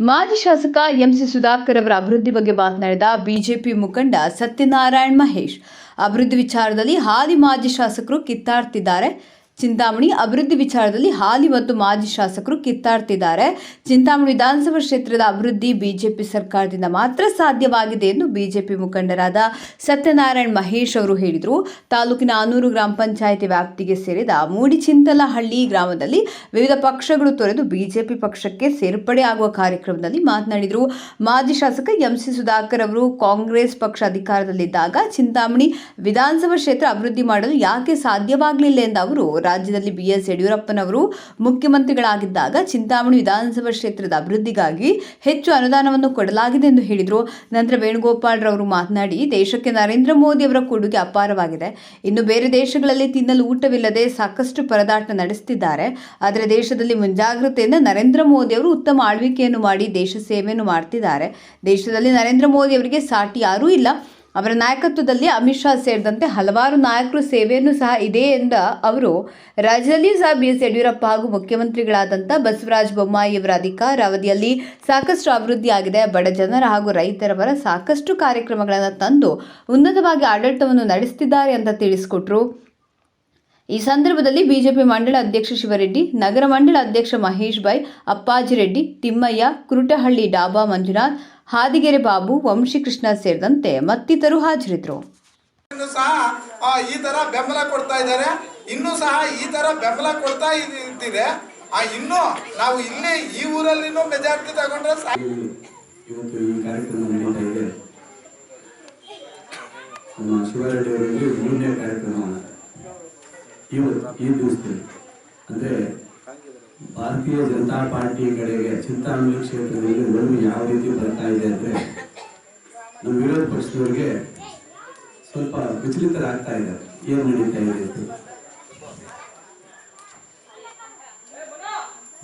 ಮಾಜಿ ಶಾಸಕ ಎಂಸಿ ಸುಧಾಕರ್ ಅವರ ಅಭಿವೃದ್ಧಿ ಬಗ್ಗೆ ಮಾತನಾಡಿದ ಬಿಜೆಪಿ ಮುಖಂಡ ಸತ್ಯನಾರಾಯಣ್ ಮಹೇಶ್. ಅಭಿವೃದ್ಧಿ ವಿಚಾರದಲ್ಲಿ ಹಾಲಿ ಮಾಜಿ ಶಾಸಕರು ಕಿತ್ತಾಡ್ತಿದ್ದಾರೆ. ಚಿಂತಾಮಣಿ ಅಭಿವೃದ್ಧಿ ವಿಚಾರದಲ್ಲಿ ಹಾಲಿ ಮತ್ತು ಮಾಜಿ ಶಾಸಕರು ಕಿತ್ತಾಡ್ತಿದ್ದಾರೆ. ಚಿಂತಾಮಣಿ ವಿಧಾನಸಭಾ ಕ್ಷೇತ್ರದ ಅಭಿವೃದ್ಧಿ ಬಿಜೆಪಿ ಸರ್ಕಾರದಿಂದ ಮಾತ್ರ ಸಾಧ್ಯವಾಗಿದೆ ಎಂದು ಬಿಜೆಪಿ ಮುಖಂಡರಾದ ಸತ್ಯನಾರಾಯಣ್ ಮಹೇಶ್ ಅವರು ಹೇಳಿದರು. ತಾಲೂಕಿನ ಆನೂರು ಗ್ರಾಮ ಪಂಚಾಯಿತಿ ವ್ಯಾಪ್ತಿಗೆ ಸೇರಿದ ಮೂಡಿಚಿಂತಲಹಳ್ಳಿ ಗ್ರಾಮದಲ್ಲಿ ವಿವಿಧ ಪಕ್ಷಗಳು ತೊರೆದು ಬಿಜೆಪಿ ಪಕ್ಷಕ್ಕೆ ಸೇರ್ಪಡೆ ಆಗುವ ಕಾರ್ಯಕ್ರಮದಲ್ಲಿ ಮಾತನಾಡಿದರು. ಮಾಜಿ ಶಾಸಕ ಎಂಸಿ ಸುಧಾಕರ್ ಅವರು ಕಾಂಗ್ರೆಸ್ ಪಕ್ಷ ಅಧಿಕಾರದಲ್ಲಿದ್ದಾಗ ಚಿಂತಾಮಣಿ ವಿಧಾನಸಭಾ ಕ್ಷೇತ್ರ ಅಭಿವೃದ್ಧಿ ಮಾಡಲು ಯಾಕೆ ಸಾಧ್ಯವಾಗಲಿಲ್ಲ ಎಂದ ಅವರು ರಾಜ್ಯದಲ್ಲಿ ಬಿ ಎಸ್ ಯಡಿಯೂರಪ್ಪನವರು ಮುಖ್ಯಮಂತ್ರಿಗಳಾಗಿದ್ದಾಗ ಚಿಂತಾಮಣಿ ವಿಧಾನಸಭಾ ಕ್ಷೇತ್ರದ ಅಭಿವೃದ್ಧಿಗಾಗಿ ಹೆಚ್ಚು ಅನುದಾನವನ್ನು ಕೊಡಲಾಗಿದೆ ಎಂದು ಹೇಳಿದರು. ನಂತರ ವೇಣುಗೋಪಾಲ್ ರವರು ಮಾತನಾಡಿ, ದೇಶಕ್ಕೆ ನರೇಂದ್ರ ಮೋದಿ ಅವರ ಕೊಡುಗೆ ಅಪಾರವಾಗಿದೆ. ಇನ್ನು ಬೇರೆ ದೇಶಗಳಲ್ಲಿ ತಿನ್ನಲು ಊಟವಿಲ್ಲದೆ ಸಾಕಷ್ಟು ಪರದಾಟ ನಡೆಸುತ್ತಿದ್ದಾರೆ. ಆದರೆ ದೇಶದಲ್ಲಿ ಮುಂಜಾಗ್ರತೆಯಿಂದ ನರೇಂದ್ರ ಮೋದಿ ಅವರು ಉತ್ತಮ ಆಳ್ವಿಕೆಯನ್ನು ಮಾಡಿ ದೇಶ ಸೇವೆಯನ್ನು ಮಾಡ್ತಿದ್ದಾರೆ. ದೇಶದಲ್ಲಿ ನರೇಂದ್ರ ಮೋದಿ ಅವರಿಗೆ ಸಾಟಿ ಯಾರೂ ಇಲ್ಲ. ಅವರ ನಾಯಕತ್ವದಲ್ಲಿ ಅಮಿತ್ ಶಾ ಸೇರಿದಂತೆ ಹಲವಾರು ನಾಯಕರು ಸೇವೆಯನ್ನು ಸಹ ಇದೆ ಎಂದ ಅವರು, ರಾಜ್ಯದಲ್ಲಿಯೂ ಸಹ ಬಿಎಸ್ ಯಡಿಯೂರಪ್ಪ ಹಾಗೂ ಮುಖ್ಯಮಂತ್ರಿಗಳಾದಂಥ ಬಸವರಾಜ ಬೊಮ್ಮಾಯಿಯವರ ಅಧಿಕಾರಾವಧಿಯಲ್ಲಿ ಸಾಕಷ್ಟು ಅಭಿವೃದ್ಧಿಯಾಗಿದೆ ಬಡ ಜನರ ಹಾಗೂ ರೈತರವರ ಸಾಕಷ್ಟು ಕಾರ್ಯಕ್ರಮಗಳನ್ನು ತಂದು ಉನ್ನತವಾಗಿ ಆಡಳಿತವನ್ನು ನಡೆಸುತ್ತಿದ್ದಾರೆ ಅಂತ ತಿಳಿಸಿಕೊಟ್ರು. ಈ ಸಂದರ್ಭದಲ್ಲಿ ಬಿಜೆಪಿ ಮಂಡಳ ಅಧ್ಯಕ್ಷ ಶಿವರೆಡ್ಡಿ, ನಗರ ಮಂಡಳ ಅಧ್ಯಕ್ಷ ಮಹೇಶ್ ಬೈ ಅಪ್ಪಾಜಿರೆಡ್ಡಿ, ತಿಮ್ಮಯ್ಯ, ಕುರುಟಹಳ್ಳಿ ಡಾಬಾ ಮಂಜುನಾಥ್ ಹಾದಿಗೆರೆ ಬಾಬು ವಂಶಿಕೃಷ್ಣ ಸೇರಿದಂತೆ ಮತ್ತಿತರು ಹಾಜರಿದ್ರು ಇನ್ನು ಸಹ ಆ, ಈ ತರ ಬೆಂಬಲ ಕೊಡ್ತಾ ಇದ್ದಾರೆ. ಇನ್ನೂ ಸಹ ಈ ತರ ಬೆಂಬಲ ಕೊಡ್ತಾ ಇದ್- ಇದ್ದಿದೆ. ಆ ಇನ್ನು ನಾವು ಇಲ್ಲೇ ಈ ಊರಲ್ಲಿನೂ ಮೆಜಾರಿಟಿ ತಗೊಂಡ್ರೆ ಸಾಕು ಇವತ್ತು ಈ ಕಾರ್ಯಕ್ರಮ ನಡೀತಾ ಇದೆ. ನಮ್ಮ ಶಿವರೆಡ್ಡಿ ಅವರಲ್ಲಿ ಮೂರನೇ ಕಾರ್ಯಕ್ರಮ ಇವತ್ತು ಈ ದಿವಸದಲ್ಲಿ. ಅಂದ್ರೆ ಭಾರತೀಯ ಜನತಾ ಪಾರ್ಟಿ ಕಡೆಗೆ ಚಿಂತಾಮಣಿ ಕ್ಷೇತ್ರದಲ್ಲಿ ಒಲವು ಯಾವ ರೀತಿ ಬರ್ತಾ ಇದೆ ಅಂದ್ರೆ ನಮ್ಮ ವಿರೋಧ ಪಕ್ಷದವರಿಗೆ ಸ್ವಲ್ಪ ವಿಚಲಿತರಾಗ್ತಾ ಇದ್ದಾರೆ. ಏನು ನಡೀತಾ ಇದೆ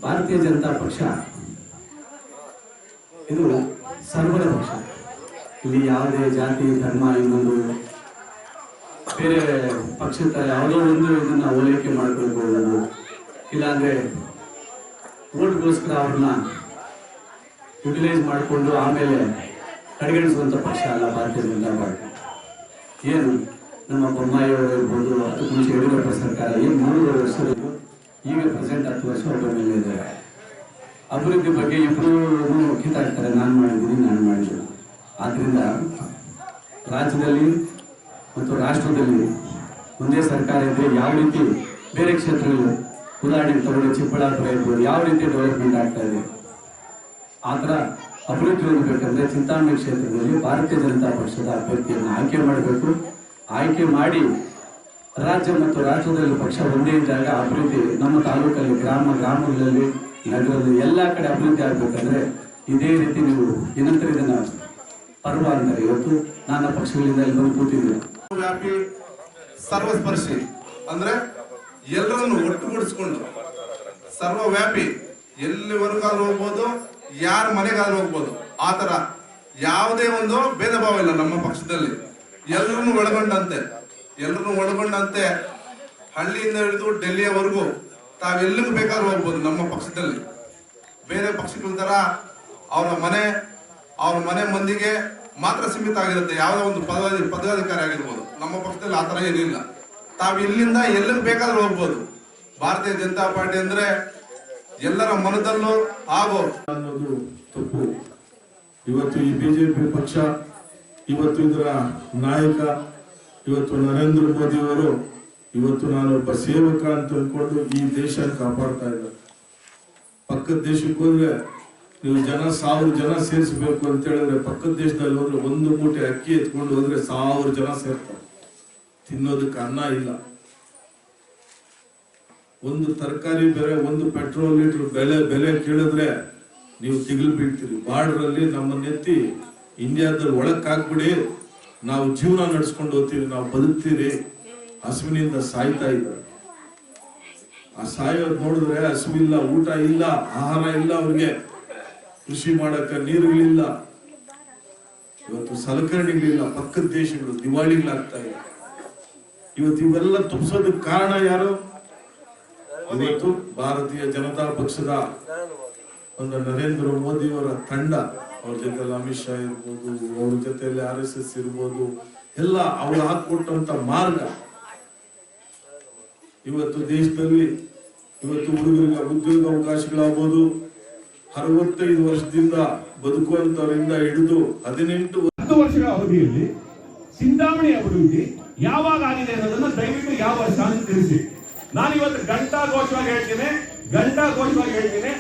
ಭಾರತೀಯ ಜನತಾ ಪಕ್ಷ ಇದು ಸರ್ವರ ಪಕ್ಷ. ಇಲ್ಲಿ ಯಾವುದೇ ಜಾತಿ, ಧರ್ಮ, ಇನ್ನೊಂದು ಬೇರೆ ಪಕ್ಷದ ಯಾವುದೋ ಒಂದು ಇದನ್ನ ಓಲೈಕೆ ಮಾಡ್ಕೊಳ್ಬಹುದು ಇಲ್ಲಾಂದ್ರೆ ಓಟ್ಗೋಸ್ಕರ ಅವ್ರನ್ನ ಯುಟಿಲೈಸ್ ಮಾಡಿಕೊಂಡು ಆಮೇಲೆ ಕಡೆಗಣಿಸುವಂಥ ಪಕ್ಷ ಅಲ್ಲ ಭಾರತೀಯ ಜನತಾ ಪಾರ್ಟಿ. ಏನು? ನಮ್ಮ ಬೊಮ್ಮಾಯಿ ಅವರು ಇರ್ಬೋದು, ಹತ್ತು ಮುಂಚೆ ಯಡಿಯೂರಪ್ಪ ಸರ್ಕಾರ ಏನು ಮೂರುವರೆ ವರ್ಷದಲ್ಲಿ ಈಗ ಪ್ರೆಸೆಂಟ್ ಹತ್ತು ವರ್ಷ ಒಬ್ಬ ಮೇಲೆ ಇದ್ದಾರೆ ಅಭಿವೃದ್ಧಿ ಬಗ್ಗೆ ಇಬ್ಬರು ಕಿತ್ತಾಡ್ತಾರೆ ನಾನು ಮಾಡಿದ್ದೀನಿ ನಾನು ಮಾಡಿದ್ದೀನಿ ಆದ್ದರಿಂದ ರಾಜ್ಯದಲ್ಲಿ ಮತ್ತು ರಾಷ್ಟ್ರದಲ್ಲಿ ಒಂದೇ ಸರ್ಕಾರ ಇದ್ದರೆ ಯಾವ ರೀತಿ ಬೇರೆ ಕ್ಷೇತ್ರಗಳು ಉದಾಹರಣೆಗೆ ತಗೊಂಡು ಚಿಕ್ಕಬಳ್ಳಾಪುರ ಇರ್ಬೋದು ಯಾವ ರೀತಿ ಡೆವಲಪ್ಮೆಂಟ್ ಆಗ್ತಾ ಇದೆ? ಆ ಥರ ಅಭಿವೃದ್ಧಿ ಹೊಂದಬೇಕಂದ್ರೆ ಚಿಂತಾಮಣಿ ಕ್ಷೇತ್ರದಲ್ಲಿ ಭಾರತೀಯ ಜನತಾ ಪಕ್ಷದ ಅಭ್ಯರ್ಥಿಯನ್ನು ಆಯ್ಕೆ ಮಾಡಬೇಕು. ಆಯ್ಕೆ ಮಾಡಿ ರಾಜ್ಯ ಮತ್ತು ರಾಜ್ಯದಲ್ಲಿ ಪಕ್ಷ ಒಂದೇ ಇದ್ದಾಗ ಅಭಿವೃದ್ಧಿ ನಮ್ಮ ತಾಲೂಕಲ್ಲಿ ಗ್ರಾಮ, ಗ್ರಾಮಗಳಲ್ಲಿ, ನಗರದಲ್ಲಿ ಎಲ್ಲ ಕಡೆ ಅಭಿವೃದ್ಧಿ ಆಗಬೇಕಂದ್ರೆ ಇದೇ ರೀತಿ ನೀವು ಏನಂತಾರೆ ಇದನ್ನ ಪರ್ವ ಅಂತಾರೆ ಇವತ್ತು ನಾನು ಪಕ್ಷಗಳಿಂದ ಇಲ್ಲಿ ಬಂದು ಕೂತಿದ್ದೀನಿ. ಸರ್ವಸ್ಪರ್ಶಿ. ಅಂದ್ರೆ ಎಲ್ಲರನ್ನು ಒಟ್ಟುಗೂಡಿಸ್ಕೊಂಡು ಸರ್ವವ್ಯಾಪಿ ಎಲ್ಲಿವರೆಗಾದ್ರೂ ಹೋಗ್ಬೋದು, ಯಾರ ಮನೆಗಾದ್ರೂ ಹೋಗ್ಬೋದು. ಆ ತರ ಯಾವುದೇ ಒಂದು ಭೇದ ಭಾವ ಇಲ್ಲ ನಮ್ಮ ಪಕ್ಷದಲ್ಲಿ. ಎಲ್ಲರನ್ನು ಒಳಗೊಂಡಂತೆ ಎಲ್ಲರನ್ನು ಒಳಗೊಂಡಂತೆ ಹಳ್ಳಿಯಿಂದ ಹಿಡಿದು ಡೆಲ್ಲಿಯವರೆಗೂ ತಾವೆಲ್ಲಿಗೂ ಬೇಕಾದ್ರೂ ಹೋಗ್ಬೋದು ನಮ್ಮ ಪಕ್ಷದಲ್ಲಿ. ಬೇರೆ ಪಕ್ಷಗಳ ತರ ಅವರ ಮನೆ ಅವರ ಮನೆ ಮಂದಿಗೆ ಮಾತ್ರ ಸೀಮಿತ ಆಗಿರುತ್ತೆ. ಯಾವುದೋ ಒಂದು ಪದ ಪದಾಧಿಕಾರಿ ಆಗಿರ್ಬೋದು. ನಮ್ಮ ಪಕ್ಷದಲ್ಲಿ ಆ ತರ ಏನಿಲ್ಲ ತಾವು ಇಲ್ಲಿಂದ ಎಲ್ಲಿ ಬೇಕಾದ್ರೂ ಹೋಗ್ಬೋದು. ಭಾರತೀಯ ಜನತಾ ಪಾರ್ಟಿ ಅಂದ್ರೆ ಎಲ್ಲರ ಮನದಲ್ಲೂ ಆಗೋದು ಅನ್ನೋದು ತಪ್ಪು. ಇವತ್ತು ಈ ಬಿಜೆಪಿ ಪಕ್ಷ, ಇವತ್ತು ಇದರ ನಾಯಕ, ಇವತ್ತು ನರೇಂದ್ರ ಮೋದಿ ಅವರು, ಇವತ್ತು ನಾನು ಒಬ್ಬ ಸೇವಕ ಅಂತ ಅಂದ್ಕೊಂಡು ಈ ದೇಶ ಕಾಪಾಡ್ತಾ ಇದ್ದಾರೆ. ಪಕ್ಕದ ದೇಶಕ್ಕೆ ಹೋದ್ರೆ ನೀವು ಜನ, ಸಾವಿರ ಜನ ಸೇರಿಸಬೇಕು ಅಂತ ಹೇಳಿದ್ರೆ ಪಕ್ಕದ ದೇಶದಲ್ಲಿ ಹೋದ್ರೆ ಒಂದು ಮೂಟೆ ಅಕ್ಕಿ ಎತ್ಕೊಂಡು ಹೋದ್ರೆ ಸಾವಿರ ಜನ ಸೇರ್ತಾರೆ. ತಿನ್ನೋದಕ್ಕೆ ಅನ್ನ ಇಲ್ಲ. ಒಂದು ತರಕಾರಿ ಬೆಲೆ ಒಂದು ಪೆಟ್ರೋಲ್ ಲೀಟರ್ ಬೆಲೆ ಬೆಲೆ ಕೇಳಿದ್ರೆ ನೀವು ತಿಗಿಲು ಬೀಳ್ತೀರಿ. ಬಾರ್ಡ್ರಲ್ಲಿ ನಮ್ಮನ್ನೆತ್ತಿ ಇಂಡಿಯಾದಲ್ಲಿ ಒಳಕ್ ಹಾಕ್ಬಿಡಿ ನಾವು ಜೀವನ ನಡೆಸ್ಕೊಂಡು ಹೋಗ್ತೀವಿ, ನಾವು ಬದುಕ್ತೀರಿ. ಹಸುವಿನಿಂದ ಸಾಯ್ತಾ ಇದ್ದಾರೆ. ಆ ಸಾಯೋದ್ ನೋಡಿದ್ರೆ ಹಸುವಿಲ್ಲ ಊಟ ಇಲ್ಲ, ಆಹಾರ ಇಲ್ಲ ಅವ್ರಿಗೆ. ಕೃಷಿ ಮಾಡಕ್ಕೆ ನೀರುಗಳಿಲ್ಲ. ಇವತ್ತು ಸಲಕರಣೆಗಳಿಲ್ಲ, ಪಕ್ಕದ ದೇಶಗಳು ದಿವಾಳಿಗಳಾಗ್ತಾ ಇದೆ ಇವತ್ತು ಇವೆಲ್ಲ ತುಂಬಿಸೋದಕ್ಕೆ ಕಾರಣ ಯಾರು? ಇವತ್ತು ಭಾರತೀಯ ಜನತಾ ಪಕ್ಷದ ಒಂದು ನರೇಂದ್ರ ಮೋದಿಯವರ ತಂಡ, ಅವ್ರ ಜೊತೆ ಅಮಿತ್ ಶಾ ಇರ್ಬೋದು, ಅವ್ರ ಜೊತೆಯಲ್ಲಿ ಆರ್ ಎಸ್ ಎಸ್ ಇರ್ಬೋದು, ಎಲ್ಲ ಅವ್ರು ಹಾಕೊಟ್ಟಂತ ಮಾರ್ಗ. ಇವತ್ತು ದೇಶದಲ್ಲಿ ಇವತ್ತು ಹುಡುಗರಿಗೆ ಉದ್ಯೋಗ ಅವಕಾಶಗಳಾಗ್ಬೋದು. ಅರವತ್ತೈದು ವರ್ಷದಿಂದ ಬದುಕುವಂತವರಿಂದ ಹಿಡಿದು ಹದಿನೆಂಟು ಹತ್ತು ವರ್ಷಗಳ ಅವಧಿಯಲ್ಲಿ ಚಿಂತಾಮಣಿ ಅಭಿವೃದ್ಧಿ ಯಾವಾಗ ಆಗಿದೆ ಅನ್ನೋದನ್ನ ದಯವಿಟ್ಟು ಯಾವ ವರ್ಷ ಅಂತ ತಿಳಿಸಿ ನಾನು ಇವತ್ತು ಘಂಟಾಘೋಷವಾಗಿ ಹೇಳ್ತೀನಿ ಘಂಟಾಘೋಷವಾಗಿ ಹೇಳ್ತೀನಿ.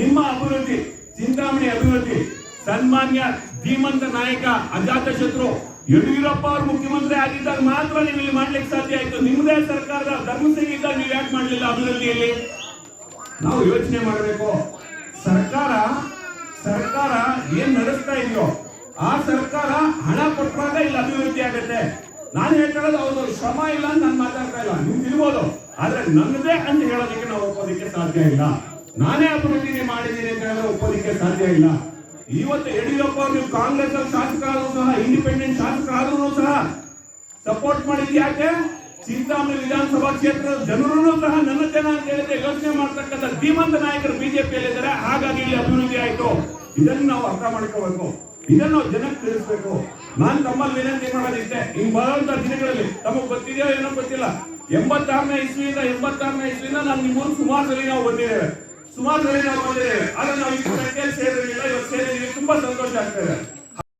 ನಿಮ್ಮ ಅಭಿವೃದ್ಧಿ, ಚಿಂತಾಮಣಿ ಅಭಿವೃದ್ಧಿ, ಸನ್ಮಾನ್ಯ ಧೀಮಂತ ನಾಯಕ, ಅಜಾತ ಶತ್ರು, ಯಡಿಯೂರಪ್ಪ ಅವರು ಮುಖ್ಯಮಂತ್ರಿ ಆಗಿದ್ದಾಗ ಮಾತ್ರ ನೀವು ಇಲ್ಲಿ ಮಾಡ್ಲಿಕ್ಕೆ ಸಾಧ್ಯ ಆಯ್ತು. ನಿಮ್ಮದೇ ಸರ್ಕಾರದ ಧರ್ಮಸಿಂಗ್ ಇದ್ದಾಗ ನೀವು ಯಾಕೆ ಮಾಡಲಿಲ್ಲ ಅಭಿವೃದ್ಧಿಯಲ್ಲಿ? ನಾವು ಯೋಚನೆ ಮಾಡಬೇಕು. ಸರ್ಕಾರ ಸರ್ಕಾರ ಏನ್ ನಡೆಸ್ತಾ ಇದೆಯೋ, ಆ ಸರ್ಕಾರ ಹಣ ಕೊಟ್ಟಾಗ ಇಲ್ಲಿ ಅಭಿವೃದ್ಧಿ ಆಗುತ್ತೆ. ನಾನು ಹೇಳ್ಕೊಳ್ಳೋದು ಅವ್ರದ್ದು ಶ್ರಮ ಇಲ್ಲ ಅಂತ ನಾನು ಮಾತಾಡ್ತಾ ಇಲ್ಲ. ನೀವು ಇರ್ಬೋದು ಆದ್ರೆ ನನ್ನದೇ ಅಂತ ಹೇಳೋದಕ್ಕೆ ನಾವು ಒಪ್ಪೋದಕ್ಕೆ ಸಾಧ್ಯ ಇಲ್ಲ. ನಾನೇ ಅಭಿವೃದ್ಧಿ ಮಾಡಿದ್ದೀನಿ ಅಂತ ಹೇಳಿದ್ರೆ ಒಪ್ಪೋದಕ್ಕೆ ಸಾಧ್ಯ ಇಲ್ಲ. ಇವತ್ತು ಯಡಿಯೂರಪ್ಪ ನೀವು ಕಾಂಗ್ರೆಸ್ ಅಲ್ಲಿ ಶಾಸಕರಾದ್ರೂ ಸಹ ಇಂಡಿಪೆಂಡೆಂಟ್ ಶಾಸಕರಾದ್ರೂ ಸಹ ಸಪೋರ್ಟ್ ಮಾಡಿದ್ ಯಾಕೆ? ಚಿಂತಾಮಣಿ ವಿಧಾನಸಭಾ ಕ್ಷೇತ್ರದ ಜನರನ್ನು ಸಹ ನನ್ನ ಜನ ಅಂತ ಹೇಳಿದ್ರೆ ಯೋಚನೆ ಮಾಡ್ತಕ್ಕಂಥ ಧೀಮಂತ ನಾಯಕರು ಬಿಜೆಪಿಯಲ್ಲಿ ಇದ್ದಾರೆ ಹಾಗಾಗಿ ಇಲ್ಲಿ ಅಭಿವೃದ್ಧಿ ಆಯ್ತು. ಇದನ್ನು ನಾವು ಅರ್ಥ ಮಾಡ್ಕೋಬೇಕು. ಇದನ್ನು ನಾವು ಜನಕ್ಕೆ ತಿಳಿಸ್ಬೇಕು. ನಾನು ತಮ್ಮಲ್ಲಿ ವಿನಂತಿ ಮಾಡೋದಿಷ್ಟೇ ಇನ್ ಬರುವಂತ ದಿನಗಳಲ್ಲಿ ತಮಗೆ ಗೊತ್ತಿದೆಯೋ ಏನೋ ಗೊತ್ತಿಲ್ಲ. ಎಂಬತ್ತಾರನೇ ಇಸ್ವಿಯಿಂದ ಎಂಬತ್ತಾರನೇ ಇಸ್ವಿಯಿಂದ ನಾನು ನಿಮ್ಮೂರು ಸುಮಾರು ಸಲ ನಾವು ಬಂದಿದ್ದೇವೆ. ಸುಮಾರು ನಾವು ಬಂದಿದ್ದೇವೆ. ಆದ್ರೆ ನಾವು ಈ ಸಂಖ್ಯೆಯಲ್ಲಿ ಸೇರಿರಲಿಲ್ಲ. ಇವತ್ತು ಸೇರಿದ್ದೀವಿ ತುಂಬಾ ಸಂತೋಷ ಆಗ್ತದೆ